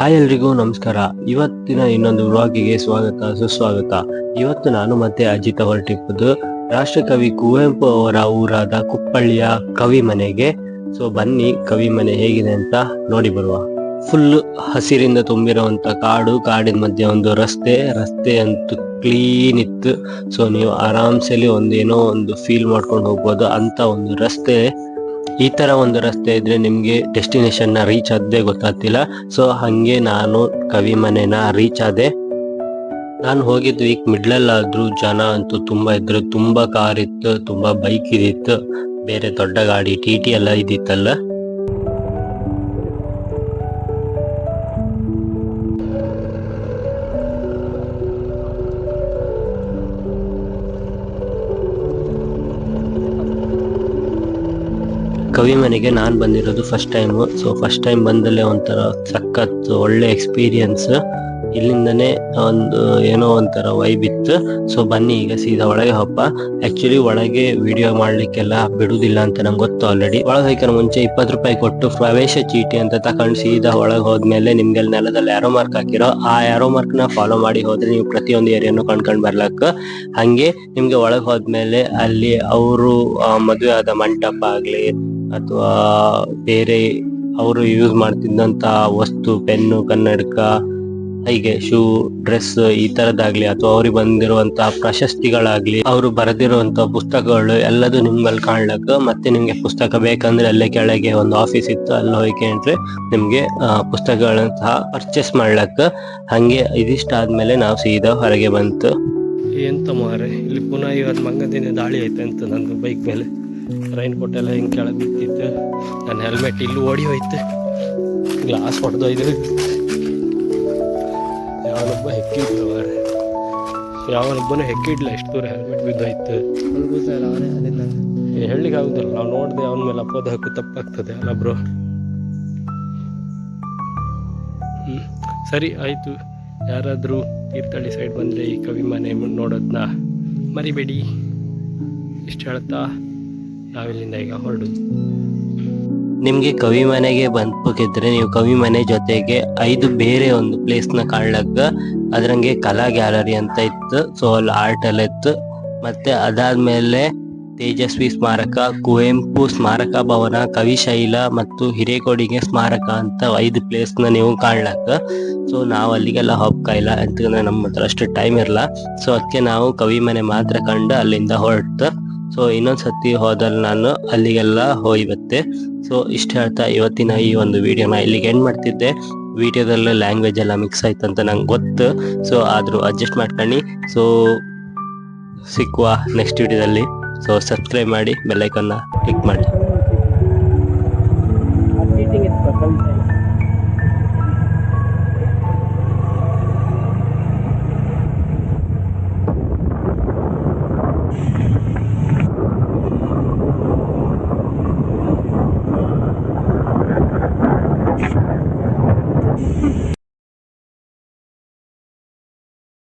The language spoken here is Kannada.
ಹಾಯ್ ಎಲ್ರಿಗೂ ನಮಸ್ಕಾರ. ಇವತ್ತಿನ ಇನ್ನೊಂದು ವ್ಲಾಗಿಗೆ ಸ್ವಾಗತ, ಸುಸ್ವಾಗತ. ಇವತ್ತು ನಾನು ಮತ್ತೆ ಅಜಿತ ಹೊರಟಿಪ್ಪದು ರಾಷ್ಟ್ರಕವಿ ಕುವೆಂಪು ಅವರ ಊರಾದ ಕುಪ್ಪಳ್ಳಿಯ ಕವಿ ಮನೆಗೆ. ಸೊ ಬನ್ನಿ, ಕವಿ ಮನೆ ಹೇಗಿದೆ ಅಂತ ನೋಡಿ ಬರುವ. ಫುಲ್ ಹಸಿರಿಂದ ತುಂಬಿರುವಂತ ಕಾಡು, ಕಾಡಿನ ಮಧ್ಯೆ ಒಂದು ರಸ್ತೆ ರಸ್ತೆ ಅಂತೂ ಕ್ಲೀನ್ ಇತ್ತು. ಸೊ ನೀವು ಆರಾಮ್ಸಲ್ಲಿ ಒಂದು ಏನೋ ಒಂದು ಫೀಲ್ ಮಾಡ್ಕೊಂಡು ಹೋಗ್ಬೋದು ಅಂತ ಒಂದು ರಸ್ತೆ. ಈ ತರ ಒಂದು ರಸ್ತೆ ಇದ್ರೆ ನಿಮ್ಗೆ ಡೆಸ್ಟಿನೇಷನ್ನ ರೀಚ್ ಆದ್ದೇ ಗೊತ್ತಾಗ್ತಿಲ್ಲ. ಸೊ ಹಂಗೆ ನಾನು ಕವಿ ಮನೆನ ರೀಚ್ ಆದೆ. ನಾನು ಹೋಗಿದ್ದು ಮಿಡ್ಲಲ್ಲಿ ಆದ್ರೂ ಜನ ಅಂತೂ ತುಂಬಾ ಇದ್ರು. ತುಂಬಾ ಕಾರ್ ಇತ್ತು, ತುಂಬಾ ಬೈಕ್ ಇದಿತ್ತು. ಬೇರೆ ದೊಡ್ಡ ಗಾಡಿ ಟಿ ಟಿ ಎಲ್ಲ ಇದಿತ್ತಲ್ಲ. ಕವಿ ಮನೆಗೆ ನಾನು ಬಂದಿರೋದು first time so first time ಬಂದಲ್ಲೇ ಒಂಥರ ಸಖತ್ ಒಳ್ಳೆ ಎಕ್ಸ್ಪೀರಿಯನ್ಸ್ ಇಲ್ಲಿಂದನೇ ಒಂದು ಏನೋ ಒಂಥರ ವೈಬ್ ಇತ್ತು. ಸೊ ಬನ್ನಿ ಈಗ ಸೀದಾ ಒಳಗೆ ಹಬ್ಬ ಆಕ್ಚುಲಿ ಒಳಗೆ ವಿಡಿಯೋ ಮಾಡ್ಲಿಕ್ಕೆಲ್ಲ ಬಿಡುದಿಲ್ಲ ಅಂತ ನಂಗೆ ಗೊತ್ತು ಆಲ್ರೆಡಿ ಒಳಗೆ ಹೋಯ್ಕರ ಮುಂಚೆ ಇಪ್ಪತ್ತು ರೂಪಾಯಿ ಕೊಟ್ಟು ಪ್ರವೇಶ ಚೀಟಿ ಅಂತ ತಕೊಂಡು ಸೀದಾ ಒಳಗೆ ಹೋದ್ಮೇಲೆ ನಿಮ್ಗೆ ನೆಲದಲ್ಲಿ ಯಾರೋ ಮಾರ್ಕ್ ಹಾಕಿರೋ, ಆ ಯಾರೋ ಮಾರ್ಕ್ನ ಫಾಲೋ ಮಾಡಿ ಹೋದ್ರೆ ನೀವು ಪ್ರತಿಯೊಂದು ಏರಿಯಾನು ಕಂಡ್ಕೊಂಡು ಬರ್ಲಕ್ಕ. ಹಂಗೆ ನಿಮ್ಗೆ ಒಳಗೆ ಹೋದ್ಮೇಲೆ ಅಲ್ಲಿ ಅವರು ಮದುವೆ ಆದ ಮಂಟಪ ಆಗ್ಲಿ ಅಥವಾ ಬೇರೆ ಅವರು ಯೂಸ್ ಮಾಡ್ತಿದ್ದಂತ ವಸ್ತು, ಪೆನ್ನು, ಕನ್ನಡಕ, ಹೀಗೆ ಶೂ ಡ್ರೆಸ್ ಈ ತರದಾಗ್ಲಿ ಅಥವಾ ಅವ್ರಿಗೆ ಬಂದಿರುವಂತಹ ಪ್ರಶಸ್ತಿಗಳಾಗ್ಲಿ, ಅವರು ಬರೆದಿರುವಂತ ಪುಸ್ತಕಗಳು ಎಲ್ಲದು ನಿಮ್ಗಲ್ಲಿ ಕಾಣ್ಲಕ್ಕ, ಮತ್ತೆ ನಿಮ್ಗೆ ಪುಸ್ತಕ ಬೇಕಂದ್ರೆ ಅಲ್ಲೇ ಕೆಳಗೆ ಒಂದು ಆಫೀಸ್ ಇತ್ತು, ಅಲ್ಲಿ ಹೋಗಿ ಅಂದ್ರೆ ನಿಮ್ಗೆ ಪುಸ್ತಕಗಳನ್ನ ಸಹ ಪರ್ಚೇಸ್ ಮಾಡ್ಲಕ್ಕ. ಹಂಗೆ ಇದಿಷ್ಟ ಆದ್ಮೇಲೆ ನಾವು ಸೀದಾ ಹೊರಗೆ ಬಂತು. ಎಂತ ಮಾರೆ ಇಲ್ಲಿ ಪುನಃ ಇವತ್ತು ಮಂಗದಿನ ದಾಳಿ ಐತೆ ಅಂತ ನಂದು ಬೈಕ್ ಮೇಲೆ. ರೈನ್ ಕೋಟ್ ಎಲ್ಲ ಹಿಂಗೆ ಕೆಳಗೆ ಬಿದ್ದಿತ್ತು. ನನ್ನ ಹೆಲ್ಮೆಟ್ ಇಲ್ಲೂ ಓಡಿ ಹೋಯ್ತು. ಗ್ಲಾಸ್ ಹೊಡೆದೋಯ್ದು ಯಾವನೊಬ್ಬ ಹೆಕ್ಕಿದ್ಲು ಅವ್ರೆ ಯಾವನೊಬ್ಬನು ಹೆಕ್ಕಿಡ್ಲ ಎಷ್ಟು ದೂರ ಹೆಲ್ಮೆಟ್ ಬಿದ್ದೋಯ್ತು. ಹೇಳಲಿಕ್ಕೆ ಆಗುದಿಲ್ಲ. ನಾವು ನೋಡಿದೆ ಅವನ ಮೇಲೆ ಅಪೋದ ಹಾಕು ತಪ್ಪಾಗ್ತದೆ ಅಲ್ಲ ಬ್ರೋ ಹ್ಮ್ ಸರಿ ಆಯ್ತು. ಯಾರಾದರೂ ತೀರ್ಥಹಳ್ಳಿ ಸೈಡ್ ಬಂದರೆ ಈ ಕವಿ ಮನೆ ನೋಡೋದನ್ನ ಮರಿಬೇಡಿ. ಇಷ್ಟು ಹೇಳ್ತಾ ನಾವಿಲ್ಲಿಂದ ಈಗ ಹೊರಡುದು ನಿಮ್ಗೆ ಕವಿ ಮನೆಗೆ ಬಂದ್ಬೇಕಿದ್ರೆ ನೀವು ಕವಿ ಮನೆ ಜೊತೆಗೆ ಐದು ಬೇರೆ ಒಂದು ಪ್ಲೇಸ್ನ ಕಾಣ್ಲಕ್ಕ? ಅದ್ರಂಗೆ ಕಲಾ ಗ್ಯಾಲರಿ ಅಂತ ಇತ್ತು ಸೊ ಅಲ್ಲಿ ಆರ್ಟ್ ಎಲ್ಲ ಇತ್ತು. ಮತ್ತೆ ಅದಾದ್ಮೇಲೆ ತೇಜಸ್ವಿ ಸ್ಮಾರಕ, ಕುವೆಂಪು ಸ್ಮಾರಕ ಭವನ ಕವಿಶೈಲ ಮತ್ತು ಹಿರೇಕೊಡಿಗೆ ಸ್ಮಾರಕ ಅಂತ ಐದು ಪ್ಲೇಸ್ನ ನೀವು ಕಾಣ್ಲಕ್ಕ? ಸೊ ನಾವು ಅಲ್ಲಿಗೆಲ್ಲ ಹೋಗ್ಕಾಯಿಲ್ಲ ಅಂತಂದ್ರೆ ನಮ್ಮ ಹತ್ರ ಅಷ್ಟು ಟೈಮ್ ಇರಲ್ಲ. ಸೊ ಅದಕ್ಕೆ ನಾವು ಕವಿ ಮನೆ ಮಾತ್ರ ಕಂಡು ಅಲ್ಲಿಂದ ಹೊರಟ ಸೊ ಇನ್ನೊಂದ್ಸತಿ ಹೋದಲ್ಲಿ ನಾನು, ಅಲ್ಲಿಗೆಲ್ಲ ಹೋಯ್ಬತ್ತೆ ಸೊ ಇಷ್ಟ ಹೇಳ್ತಾ ಇವತ್ತಿನ ಈ ಒಂದು ವಿಡಿಯೋನ ಇಲ್ಲಿಗೆ ಎಂಡ್ ಮಾಡ್ತಿದ್ದೆ. ವಿಡಿಯೋದಲ್ಲಿ ಲ್ಯಾಂಗ್ವೇಜ್ ಎಲ್ಲ ಮಿಕ್ಸ್ ಆಯ್ತು ಅಂತ ನಂಗೆ ಗೊತ್ತು. ಸೊ ಆದರೂ ಅಡ್ಜಸ್ಟ್ ಮಾಡ್ಕೊಳ್ಳಿ ಸೊ ಸಿಕ್ಕುವ ನೆಕ್ಸ್ಟ್ ವಿಡಿಯೋದಲ್ಲಿ ಸೊ ಸಬ್ಸ್ಕ್ರೈಬ್ ಮಾಡಿ ಬೆಲ್ಲೈಕನ್ನ ಕ್ಲಿಕ್ ಮಾಡಿ.